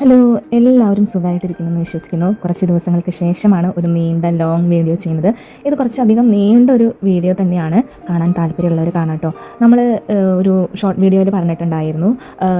Hello എല്ലാവരും സുഖമായിട്ടിരിക്കുന്നു എന്ന് വിശ്വസിക്കുന്നു. കുറച്ച് ദിവസങ്ങൾക്ക് ശേഷമാണ് ഒരു നീണ്ട ലോങ് വീഡിയോ ചെയ്യുന്നത്. ഇത് കുറച്ചധികം നീണ്ട ഒരു വീഡിയോ തന്നെയാണ്. കാണാൻ താല്പര്യമുള്ളവർ കാണാട്ടോ നമ്മൾ ഒരു ഷോർട്ട് വീഡിയോയിൽ പറഞ്ഞിട്ടുണ്ടായിരുന്നു.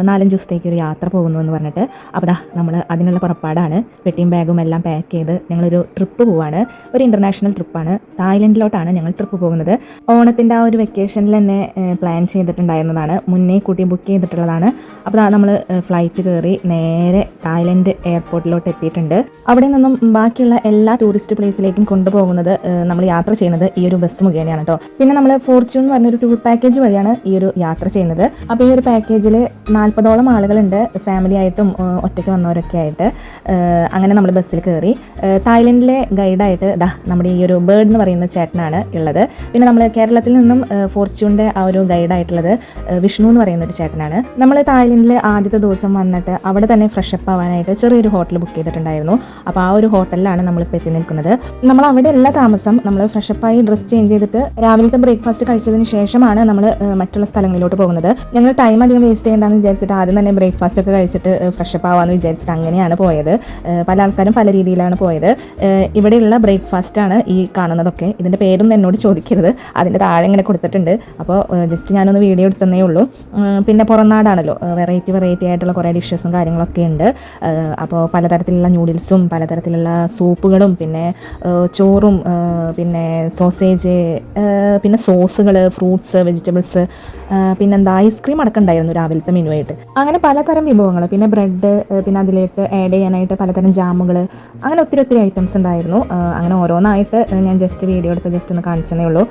നാലഞ്ച് ദിവസത്തേക്ക് ഒരു യാത്ര പോകുന്നു എന്ന് പറഞ്ഞിട്ട്. അപ്പോൾ ദാ നമ്മൾ അതിനുള്ള പുറപ്പാടാണ്. പെട്ടിയും ബാഗും എല്ലാം പാക്ക് ചെയ്ത് ഞങ്ങളൊരു ട്രിപ്പ് പോവാണ്. ഒരു ഇന്റർനാഷണൽ ട്രിപ്പാണ് തായ്ലൻഡിലോട്ടാണ് ഞങ്ങൾ ട്രിപ്പ് പോകുന്നത്. ഓണത്തിന്റെ ആ ഒരു വെക്കേഷനിൽ തന്നെ പ്ലാൻ ചെയ്തിട്ടുണ്ടായിരുന്നതാണ്. മുന്നേ കൂട്ടി ബുക്ക് ചെയ്തിട്ടുള്ളതാണ്. അപ്പോൾ നമ്മൾ ഫ്ലൈറ്റ് കയറി നേരെ തായ്ലൻഡ് എയർപോർട്ടിലോട്ട് എത്തിയിട്ടുണ്ട്. അവിടെ നിന്നും ബാക്കിയുള്ള എല്ലാ ടൂറിസ്റ്റ് പ്ലേസിലേക്കും കൊണ്ടുപോകുന്നത് നമ്മൾ യാത്ര ചെയ്യുന്നത് ഈ ഒരു ബസ് മുഖേനയാണ് കേട്ടോ പിന്നെ നമ്മൾ ഫോർച്യൂൺ എന്ന് പറഞ്ഞൊരു ടൂർ പാക്കേജ് വഴിയാണ് ഈ ഒരു യാത്ര ചെയ്യുന്നത്. അപ്പോൾ ഈ ഒരു പാക്കേജിൽ നാൽപ്പതോളം ആളുകളുണ്ട് ഫാമിലി ആയിട്ടും ഒറ്റയ്ക്ക് വന്നവരൊക്കെ ആയിട്ട്. അങ്ങനെ നമ്മൾ ബസ്സിൽ കയറി. തായ്ലൻഡിലെ ഗൈഡായിട്ട് ദാ നമ്മുടെ ഈ ഒരു ബേർഡ് എന്ന് പറയുന്ന ചേട്ടനാണ് ഉള്ളത്. പിന്നെ നമ്മൾ കേരളത്തിൽ നിന്നും ഫോർച്യൂണിന്റെ ആ ഒരു ഗൈഡായിട്ടുള്ളത് വിഷ്ണു എന്ന് പറയുന്ന ഒരു ചേട്ടനാണ്. നമ്മൾ തായ്ലൻഡിൽ ആദ്യത്തെ ദിവസം വന്നിട്ട് അവിടെ തന്നെ ഫ്രഷപ്പ് ആവാനായിട്ട് ചെറിയൊരു ഹോട്ടൽ ബുക്ക് ചെയ്തിട്ടുണ്ടായിരുന്നു. അപ്പോൾ ആ ഒരു ഹോട്ടലിലാണ് നമ്മളിപ്പോൾ എത്തി നിൽക്കുന്നത്. നമ്മൾ അവിടെ എല്ലാ താമസം നമ്മൾ ഫ്രഷപ്പായി ഡ്രസ്സ് ചേഞ്ച് ചെയ്തിട്ട് രാവിലത്തെ ബ്രേക്ക്ഫാസ്റ്റ് കഴിച്ചതിന് ശേഷമാണ് നമ്മൾ മറ്റുള്ള സ്ഥലങ്ങളിലോട്ട് പോകുന്നത്. ഞങ്ങൾ ടൈം അധികം വേസ്റ്റ് ചെയ്യേണ്ടെന്ന് വിചാരിച്ചിട്ട് ആദ്യം തന്നെ ബ്രേക്ക്ഫാസ്റ്റ് ഒക്കെ കഴിച്ചിട്ട് ഫ്രഷപ്പ് ആവാമെന്ന് വിചാരിച്ചിട്ട് അങ്ങനെയാണ് പോയത്. പല ആൾക്കാരും പല രീതിയിലാണ് പോയത്. ഇവിടെയുള്ള ബ്രേക്ക്ഫാസ്റ്റ് ആണ് ഈ കാണുന്നതൊക്കെ. ഇതിന്റെ പേരൊന്നും എന്നോട് ചോദിക്കരുത്. അതിന്റെ താഴെ ഇങ്ങനെ കൊടുത്തിട്ടുണ്ട്. അപ്പോൾ ജസ്റ്റ് ഞാനൊന്ന് വീഡിയോ എടുത്തതേ ഉള്ളൂ. പിന്നെ പുറം നാടാണല്ലോ. വെറൈറ്റി വെറൈറ്റി ആയിട്ടുള്ള കുറേ ഡിഷസും കാര്യങ്ങളൊക്കെ ഉണ്ട്. ഏഹ് അപ്പോൾ പലതരത്തിലുള്ള ന്യൂഡിൽസും പലതരത്തിലുള്ള സൂപ്പുകളും പിന്നെ ചോറും പിന്നെ സോസേജ് പിന്നെ സോസുകൾ ഫ്രൂട്ട്സ് വെജിറ്റബിൾസ് പിന്നെന്താ ഐസ്ക്രീം അടക്കം ഉണ്ടായിരുന്നു രാവിലത്തെ മെനു ആയിട്ട് അങ്ങനെ പലതരം വിഭവങ്ങൾ പിന്നെ ബ്രെഡ് പിന്നെ അതിലേക്ക് ആഡ് ചെയ്യാനായിട്ട് പലതരം ജാമുകൾ അങ്ങനെ ഒത്തിരി ഒത്തിരി ഐറ്റംസ് ഉണ്ടായിരുന്നു. അങ്ങനെ ഓരോന്നായിട്ട് ഞാൻ ജസ്റ്റ് വീഡിയോ എടുത്ത് ജസ്റ്റ് ഒന്ന് കാണിച്ചതേ ഉള്ളൂ.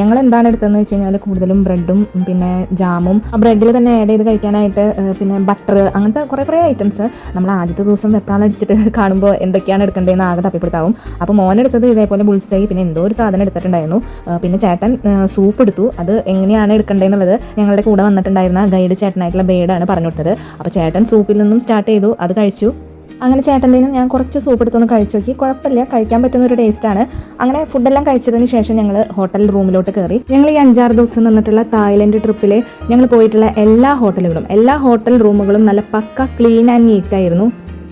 ഞങ്ങൾ എന്താണ് എടുത്തതെന്ന് വെച്ച് കഴിഞ്ഞാൽ കൂടുതലും ബ്രെഡും പിന്നെ ജാമും. ബ്രെഡിൽ തന്നെ ആഡ് ചെയ്ത് കഴിക്കാനായിട്ട് പിന്നെ ബട്ടർ അങ്ങനത്തെ കുറേ കുറേ ഐറ്റംസ് നമ്മൾ ആദ്യത്തെ ദിവസം വെപ്രാളടിച്ചിട്ട് കാണുമ്പോൾ എന്തൊക്കെയാണ് എടുക്കേണ്ടതെന്ന് ആകെ തപ്പിപ്പെടുത്താവും. അപ്പോൾ മോൻ എടുത്തത് ഇതേപോലെ ബുൾസൈ പിന്നെ എന്തോ ഒരു സാധനം എടുത്തിട്ടുണ്ടായിരുന്നു. പിന്നെ ചേട്ടൻ സൂപ്പ് എടുത്തു. അത് എങ്ങനെയാണ് എടുക്കേണ്ടതെന്നുള്ളത് ഞങ്ങളുടെ കൂടെ വന്നിട്ടുണ്ടായിരുന്ന ഗൈഡ് ചേട്ടനായിട്ടുള്ള ബേഡാണ് പറഞ്ഞു കൊടുത്തത്. അപ്പോൾ ചേട്ടൻ സൂപ്പിൽ നിന്നും സ്റ്റാർട്ട് ചെയ്തു അത് കഴിച്ചു. അങ്ങനെ ചേട്ടന്റെ ഞാൻ കുറച്ച് സൂപ്പ് എടുത്തൊന്ന് കഴിച്ചു നോക്കി. കുഴപ്പമില്ല കഴിക്കാൻ പറ്റുന്ന ഒരു ടേസ്റ്റാണ് അങ്ങനെ ഫുഡെല്ലാം കഴിച്ചതിന് ശേഷം ഞങ്ങൾ ഹോട്ടൽ റൂമിലോട്ട് കയറി ഞങ്ങൾ ഈ അഞ്ചാറ് ദിവസം നിന്നിട്ടുള്ള തായ്ലൻഡ് ട്രിപ്പിലെ ഞങ്ങൾ പോയിട്ടുള്ള എല്ലാ ഹോട്ടലുകളും എല്ലാ ഹോട്ടൽ റൂമുകളും നല്ല പക്ക ക്ലീൻ ആൻഡ് നീറ്റ് ആയിരുന്നു.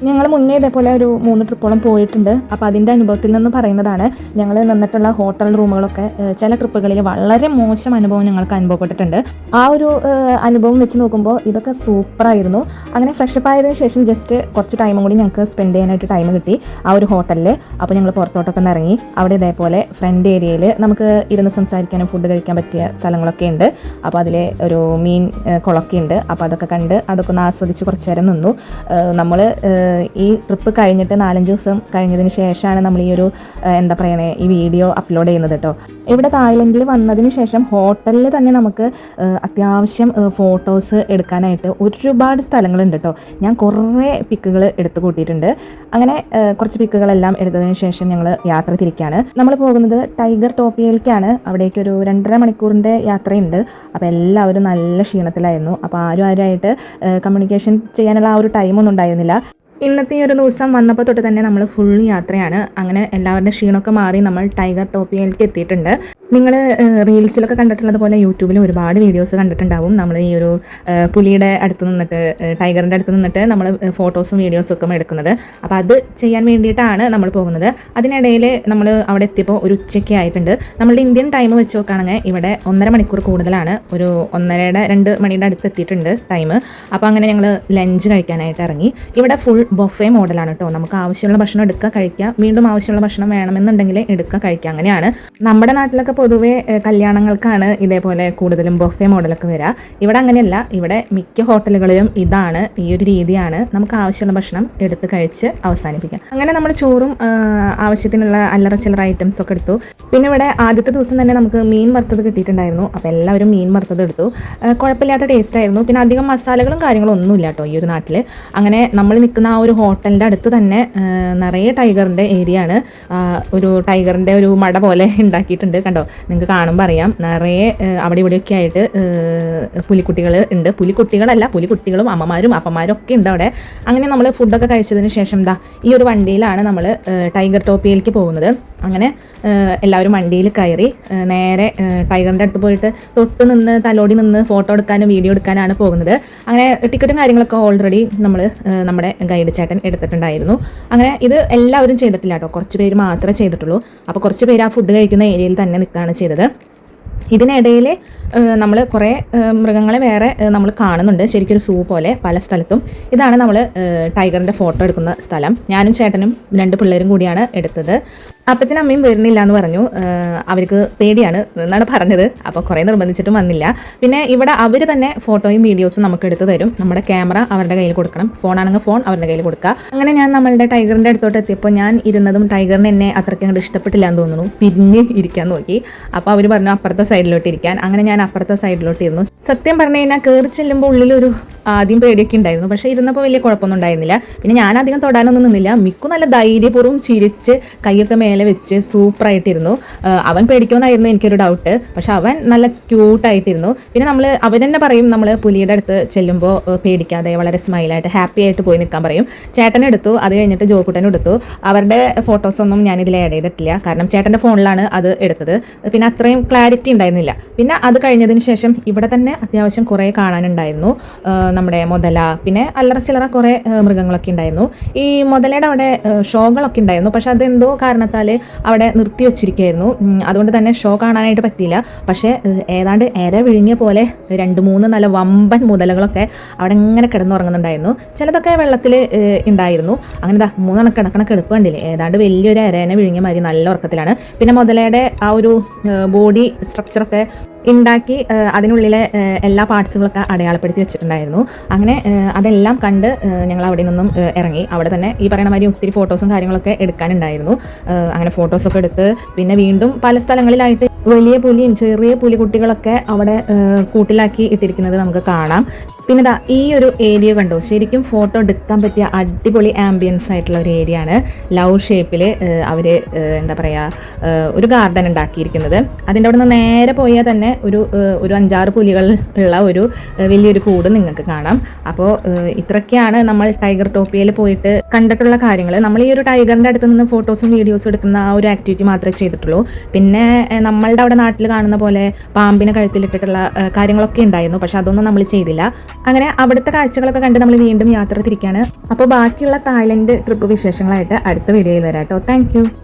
ഞങ്ങൾ മുന്നേ ഇതേപോലെ ഒരു മൂന്ന് ട്രിപ്പോളം പോയിട്ടുണ്ട്. അപ്പോൾ അതിന്റെ അനുഭവത്തിൽ നിന്ന് പറയുന്നതാണ് ഞങ്ങൾ നിന്നിട്ടുള്ള ഹോട്ടൽ റൂമുകളൊക്കെ ചില ട്രിപ്പുകളിൽ വളരെ മോശം അനുഭവം ഞങ്ങൾക്ക് അനുഭവപ്പെട്ടിട്ടുണ്ട്. ആ ഒരു അനുഭവം വെച്ച് നോക്കുമ്പോൾ ഇതൊക്കെ സൂപ്പറായിരുന്നു. അങ്ങനെ ഫ്രഷപ്പ് ആയതിനു ശേഷം ജസ്റ്റ് കുറച്ച് ടൈമും കൂടി ഞങ്ങൾക്ക് സ്പെൻഡ് ചെയ്യാനായിട്ട് ടൈം കിട്ടി ആ ഒരു ഹോട്ടലിൽ അപ്പോൾ ഞങ്ങൾ പുറത്തോട്ടൊക്കെ ഇറങ്ങി അവിടെ ഇതേപോലെ ഫ്രണ്ട് ഏരിയയിൽ നമുക്ക് ഇരുന്ന് സംസാരിക്കാനും ഫുഡ് കഴിക്കാൻ പറ്റിയ സ്ഥലങ്ങളൊക്കെ ഉണ്ട്. അപ്പോൾ അതിൽ ഒരു മീൻ കുളമൊക്കെ ഉണ്ട്. അപ്പോൾ അതൊക്കെ കണ്ട് അതൊക്കെ ഒന്ന് ആസ്വദിച്ച് കുറച്ച് നേരം നിന്നു. നമ്മൾ ഈ ട്രിപ്പ് കഴിഞ്ഞിട്ട് നാലഞ്ച് ദിവസം കഴിഞ്ഞതിന് ശേഷമാണ് നമ്മൾ ഈ ഒരു എന്താ പറയണേ ഈ വീഡിയോ അപ്ലോഡ് ചെയ്യുന്നത് കേട്ടോ ഇവിടെ തായ്ലൻഡിൽ വന്നതിന് ശേഷം ഹോട്ടലിൽ തന്നെ നമുക്ക് അത്യാവശ്യം ഫോട്ടോസ് എടുക്കാനായിട്ട് ഒരുപാട് സ്ഥലങ്ങളുണ്ട് കേട്ടോ ഞാൻ കുറേ പിക്കുകൾ എടുത്തു കൂട്ടിയിട്ടുണ്ട്. അങ്ങനെ കുറച്ച് പിക്കുകളെല്ലാം എടുത്തതിന് ശേഷം ഞങ്ങൾ യാത്ര തിരിക്കുകയാണ് നമ്മൾ പോകുന്നത് ടൈഗർ ടോപ്പിയിലേക്കാണ്. അവിടേക്ക് ഒരു രണ്ടര മണിക്കൂറിന്റെ യാത്രയുണ്ട്. അപ്പോൾ എല്ലാവരും നല്ല ക്ഷീണത്തിലായിരുന്നു. അപ്പോൾ ആരും ആരുമായിട്ട് കമ്മ്യൂണിക്കേഷൻ ചെയ്യാനുള്ള ആ ഒരു ടൈമൊന്നും ഉണ്ടായിരുന്നില്ല. ഇന്നത്തെ ഒരു ദിവസം വന്നപ്പോൾ തൊട്ട് തന്നെ നമ്മൾ ഫുൾ യാത്രയാണ്. അങ്ങനെ എല്ലാവരുടെ ക്ഷീണമൊക്കെ മാറി നമ്മൾ ടൈഗർ ടോപ്പിയിലേക്ക് എത്തിയിട്ടുണ്ട്. നിങ്ങൾ റീൽസിലൊക്കെ കണ്ടിട്ടുള്ളത് പോലെ യൂട്യൂബിൽ ഒരുപാട് വീഡിയോസ് കണ്ടിട്ടുണ്ടാവും. നമ്മൾ ഈ ഒരു പുലിയുടെ അടുത്ത് നിന്നിട്ട് ടൈഗറിന്റെ അടുത്ത് നിന്നിട്ട് നമ്മൾ ഫോട്ടോസും വീഡിയോസും ഒക്കെ എടുക്കുന്നത്. അപ്പോൾ അത് ചെയ്യാൻ വേണ്ടിയിട്ടാണ് നമ്മൾ പോകുന്നത്. അതിനിടയിൽ നമ്മൾ അവിടെ എത്തിയപ്പോൾ ഒരു ഉച്ചയ്ക്ക് ആയിട്ടുണ്ട്. നമ്മളുടെ ഇന്ത്യൻ ടൈം വെച്ച് നോക്കുകയാണെങ്കിൽ ഇവിടെ ഒന്നര മണിക്കൂർ കൂടുതലാണ്. ഒരു ഒന്നരയുടെ രണ്ട് മണിയുടെ അടുത്ത് എത്തിയിട്ടുണ്ട് ടൈം. അപ്പോൾ അങ്ങനെ ഞങ്ങൾ ലഞ്ച് കഴിക്കാനായിട്ട് ഇറങ്ങി. ഇവിടെ ഫുൾ ബൊഫേ മോഡലാണ് കേട്ടോ നമുക്ക് ആവശ്യമുള്ള ഭക്ഷണം എടുക്കുക കഴിക്കുക വീണ്ടും ആവശ്യമുള്ള ഭക്ഷണം വേണമെന്നുണ്ടെങ്കിൽ എടുക്കുക കഴിക്കുക അങ്ങനെയാണ്. നമ്മുടെ നാട്ടിലൊക്കെ പൊതുവേ കല്യാണങ്ങൾക്കാണ് ഇതേപോലെ കൂടുതലും ബൊഫേ മോഡലൊക്കെ വരിക ഇവിടെ അങ്ങനെയല്ല. ഇവിടെ മിക്ക ഹോട്ടലുകളിലും ഇതാണ് ഈ ഒരു രീതിയാണ്. നമുക്ക് ആവശ്യമുള്ള ഭക്ഷണം എടുത്ത് കഴിച്ച് അവസാനിപ്പിക്കാം. അങ്ങനെ നമ്മൾ ചോറും ആവശ്യത്തിനുള്ള അല്ലറ ചില്ലറ ഐറ്റംസ് ഒക്കെ എടുത്തു. പിന്നെ ഇവിടെ ആദ്യത്തെ ദിവസം തന്നെ നമുക്ക് മീൻ വറുത്തത് കിട്ടിയിട്ടുണ്ടായിരുന്നു. അപ്പോൾ എല്ലാവരും മീൻ വറുത്തത് എടുത്തു. കുഴപ്പമില്ലാത്ത ടേസ്റ്റ് ആയിരുന്നു. പിന്നെ അധികം മസാലകളും കാര്യങ്ങളും ഒന്നുമില്ല കേട്ടോ ഈ ഒരു നാട്ടിൽ അങ്ങനെ നമ്മൾ നിൽക്കുന്ന ആ ഒരു ഹോട്ടലിന്റെ അടുത്ത് തന്നെ നിറയെ ടൈഗറിന്റെ ഏരിയ ആണ് ഒരു ടൈഗറിന്റെ ഒരു മട പോലെ ഉണ്ടാക്കിയിട്ടുണ്ട്. കണ്ടോ? നിങ്ങൾക്ക് കാണുമ്പോൾ അറിയാം. നിറയെ അവിടെ ഇവിടെയൊക്കെ ആയിട്ട് പുലിക്കുട്ടികൾ ഉണ്ട്. പുലിക്കുട്ടികളല്ല പുലിക്കുട്ടികളും അമ്മമാരും അപ്പന്മാരും ഒക്കെ ഉണ്ട് അവിടെ. അങ്ങനെ നമ്മൾ ഫുഡൊക്കെ കഴിച്ചതിന് ശേഷം എന്താ ഈ ഒരു വണ്ടിയിലാണ് നമ്മൾ ടൈഗർ ടോപ്പിയിലേക്ക് പോകുന്നത്. അങ്ങനെ എല്ലാവരും വണ്ടിയിൽ കയറി നേരെ ടൈഗറിന്റെ അടുത്ത് പോയിട്ട് തൊട്ട് നിന്ന് തലോടി നിന്ന് ഫോട്ടോ എടുക്കാനും വീഡിയോ എടുക്കാനാണ് പോകുന്നത്. അങ്ങനെ ടിക്കറ്റും കാര്യങ്ങളൊക്കെ ഓൾറെഡി നമ്മൾ നമ്മുടെ ഗൈഡ് ചേട്ടൻ എടുത്തിട്ടുണ്ടായിരുന്നു. അങ്ങനെ ഇത് എല്ലാവരും ചെയ്തിട്ടില്ല കേട്ടോ. കുറച്ച് പേര് മാത്രമേ ചെയ്തിട്ടുള്ളൂ. അപ്പോൾ കുറച്ച് പേര് ആ ഫുഡ് കഴിക്കുന്ന ഏരിയയിൽ തന്നെ നിൽക്കുകയാണ് ചെയ്തത്. ഇതിനിടയിൽ നമ്മൾ കുറേ മൃഗങ്ങളെ വേറെ നമ്മൾ കാണുന്നുണ്ട്. ശരിക്കും ഒരു സൂ പോലെ പല സ്ഥലത്തും. ഇതാണ് നമ്മൾ ടൈഗറിന്റെ ഫോട്ടോ എടുക്കുന്ന സ്ഥലം. ഞാനും ചേട്ടനും രണ്ട് പിള്ളേരും കൂടിയാണ് എടുത്തത്. അപ്പച്ചനും അമ്മയും വരുന്നില്ല എന്ന് പറഞ്ഞു അവർക്ക് പേടിയാണ് എന്നാണ് പറഞ്ഞത്. അപ്പോൾ കുറേ നിർബന്ധിച്ചിട്ടും വന്നില്ല. പിന്നെ ഇവിടെ അവർ തന്നെ ഫോട്ടോയും വീഡിയോസും നമുക്ക് എടുത്തു തരും. നമ്മുടെ ക്യാമറ അവരുടെ കയ്യിൽ കൊടുക്കണം. ഫോണാണെങ്കിൽ ഫോൺ അവരുടെ കയ്യിൽ കൊടുക്കുക അങ്ങനെ ഞാൻ നമ്മളുടെ ടൈഗറിന്റെ അടുത്തോട്ട് എത്തിയപ്പോൾ ഞാൻ ഇരുന്നതും ടൈഗറിന് എന്നെ അത്രയ്ക്ക് അങ്ങോട്ട് ഇഷ്ടപ്പെട്ടില്ല എന്ന് തോന്നുന്നു. തിരിഞ്ഞ് ഇരിക്കാൻ നോക്കി. അപ്പോൾ അവർ പറഞ്ഞു അപ്പുറത്തെ സൈഡിലോട്ട് ഇരിക്കാൻ. അങ്ങനെ ഞാൻ അപ്പുറത്തെ സൈഡിലോട്ട് ഇരുന്നു. സത്യം പറഞ്ഞു കഴിഞ്ഞാൽ കയറി ചെല്ലുമ്പോൾ ഉള്ളിലൊരു ആദ്യം പേടിയൊക്കെ ഉണ്ടായിരുന്നു. പക്ഷേ ഇരുന്നപ്പോൾ വലിയ കുഴപ്പമൊന്നും ഉണ്ടായിരുന്നില്ല. പിന്നെ ഞാൻ അധികം തൊടാനൊന്നും നിന്നില്ല. മിക്കു നല്ല ധൈര്യപൂർവം ചിരിച്ച് കൈയൊക്കെ മേലെ വെച്ച് സൂപ്പറായിട്ടിരുന്നു. അവൻ പേടിക്കുമെന്നായിരുന്നു എനിക്കൊരു ഡൗട്ട്. പക്ഷെ അവൻ നല്ല ക്യൂട്ടായിട്ടിരുന്നു. പിന്നെ നമ്മൾ അവൻ തന്നെ പറയും നമ്മൾ പുലിയുടെ അടുത്ത് ചെല്ലുമ്പോൾ പേടിക്കാതെ വളരെ സ്മൈലായിട്ട് ഹാപ്പി ആയിട്ട് പോയി നിൽക്കാൻ പറയും. ചേട്ടനെ എടുത്തു. അത് കഴിഞ്ഞിട്ട് ജോക്കുട്ടനും എടുത്തു. അവരുടെ ഫോട്ടോസൊന്നും ഞാൻ ഇതിൽ ആഡ് ചെയ്തിട്ടില്ല. കാരണം ചേട്ടന്റെ ഫോണിലാണ് അത് എടുത്തത്. പിന്നെ അത്രയും ക്ലാരിറ്റി ഉണ്ടായിരുന്നില്ല. പിന്നെ അത് കഴിഞ്ഞതിന് ശേഷം ഇവിടെ തന്നെ അത്യാവശ്യം കുറേ കാണാനുണ്ടായിരുന്നു. നമ്മുടെ മുതല പിന്നെ അല്ലറ ചില്ലറ കുറേ മൃഗങ്ങളൊക്കെ ഉണ്ടായിരുന്നു. ഈ മുതലയുടെ അവിടെ ഷോകളൊക്കെ ഉണ്ടായിരുന്നു. പക്ഷെ അതെന്തോ കാരണത്താൽ അവിടെ നിർത്തി വെച്ചിരിക്കുകയായിരുന്നു അതുകൊണ്ട് തന്നെ ഷോ കാണാനായിട്ട് പറ്റിയില്ല. പക്ഷേ ഏതാണ്ട് എര വിഴുങ്ങിയ പോലെ രണ്ട് മൂന്ന് നല്ല വമ്പൻ മുതലകളൊക്കെ അവിടെ ഇങ്ങനെ കിടന്നുറങ്ങുന്നുണ്ടായിരുന്നു. ചിലതൊക്കെ വെള്ളത്തിൽ ഉണ്ടായിരുന്നു. അങ്ങനെ ദാ മൂന്നെണ്ണം കിടക്കണ കിടപ്പ് കണ്ടില്ലേ? ഏതാണ്ട് വലിയൊരു എരേനെ വിഴുങ്ങിയ മാതിരി നല്ല ഉറക്കത്തിലാണ്. പിന്നെ മുതലയുടെ ആ ഒരു ബോഡി സ്ട്രക്ചറൊക്കെ ഉണ്ടാക്കി അതിനുള്ളിലെ എല്ലാ പാർട്സുകളൊക്കെ അടയാളപ്പെടുത്തി വെച്ചിട്ടുണ്ടായിരുന്നു. അങ്ങനെ അതെല്ലാം കണ്ട് ഞങ്ങൾ അവിടെ നിന്നും ഇറങ്ങി. അവിടെ തന്നെ ഈ പറയുന്ന മാതിരി ഒത്തിരി ഫോട്ടോസും കാര്യങ്ങളൊക്കെ എടുക്കാനുണ്ടായിരുന്നു. അങ്ങനെ ഫോട്ടോസൊക്കെ എടുത്ത് പിന്നെ വീണ്ടും പല സ്ഥലങ്ങളിലായിട്ട് വലിയ പുലിയും ചെറിയ പുലിക്കുട്ടികളൊക്കെ അവിടെ കൂട്ടിലാക്കി ഇട്ടിരിക്കുന്നത് നമുക്ക് കാണാം. പിന്നെ ദാ ഈ ഒരു ഏരിയ കണ്ടോ? ശരിക്കും ഫോട്ടോ എടുക്കാൻ പറ്റിയ അടിപൊളി ആംബിയൻസ് ആയിട്ടുള്ള ഒരു ഏരിയ ആണ് ലവ് ഷേപ്പിൽ അവർ എന്താ പറയുക ഒരു ഗാർഡൻ ഉണ്ടാക്കിയിരിക്കുന്നത്. അതിന്റെ അവിടെ നിന്ന് നേരെ പോയാൽ തന്നെ ഒരു ഒരു അഞ്ചാറ് പുലികൾ ഉള്ള ഒരു വലിയൊരു കൂട് നിങ്ങൾക്ക് കാണാം. അപ്പോൾ ഇത്രയൊക്കെയാണ് നമ്മൾ ടൈഗർ ടോപ്പിയയിൽ പോയിട്ട് കണ്ടിട്ടുള്ള കാര്യങ്ങൾ നമ്മൾ ഈ ഒരു ടൈഗറിന്റെ അടുത്ത് നിന്ന് ഫോട്ടോസും വീഡിയോസും എടുക്കുന്ന ആ ഒരു ആക്ടിവിറ്റി മാത്രമേ ചെയ്തിട്ടുള്ളൂ. പിന്നെ നമ്മളുടെ അവിടെ നാട്ടിൽ കാണുന്ന പോലെ പാമ്പിനെ കഴുത്തിലിട്ടിട്ടുള്ള കാര്യങ്ങളൊക്കെ ഉണ്ടായിരുന്നു. പക്ഷെ അതൊന്നും നമ്മൾ ചെയ്തില്ല. അങ്ങനെ അവിടുത്തെ കാഴ്ചകളൊക്കെ കണ്ട് നമ്മൾ വീണ്ടും യാത്ര തിരിക്കുകയാണ് അപ്പോൾ ബാക്കിയുള്ള തായ്ലൻഡ് ട്രിപ്പ് വിശേഷങ്ങളായിട്ട് അടുത്ത വീഡിയോയിൽ വരാം കേട്ടോ.